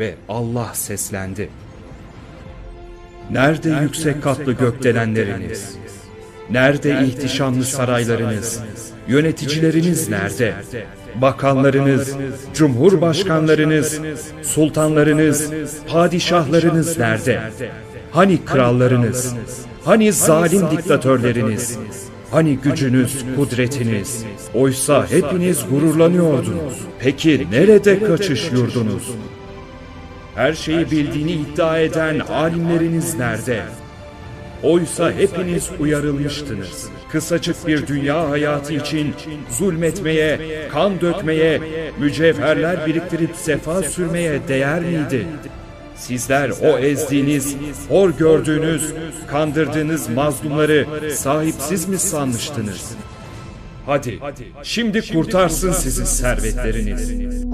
ve Allah seslendi. Nerede yüksek katlı gökdelenleriniz? Nerede ihtişamlı saraylarınız? Yöneticileriniz nerede? Bakanlarınız, cumhurbaşkanlarınız, sultanlarınız, padişahlarınız nerede? Hani krallarınız? Hani zalim diktatörleriniz? Hani gücünüz, kudretiniz? Oysa hepiniz gururlanıyordunuz. Peki nerede kaçış yurdunuz? Her şeyi bildiğini iddia eden alimleriniz nerede? Oysa hepiniz uyarılmıştınız. Kısacık bir dünya hayatı için zulmetmeye, kan dökmeye, mücevherler biriktirip sefa sürmeye değer miydi? Sizler o ezdiğiniz, hor gördüğünüz, kandırdığınız mazlumları sahipsiz mi sanmıştınız? Hadi, şimdi kurtarsın sizi servetleriniz.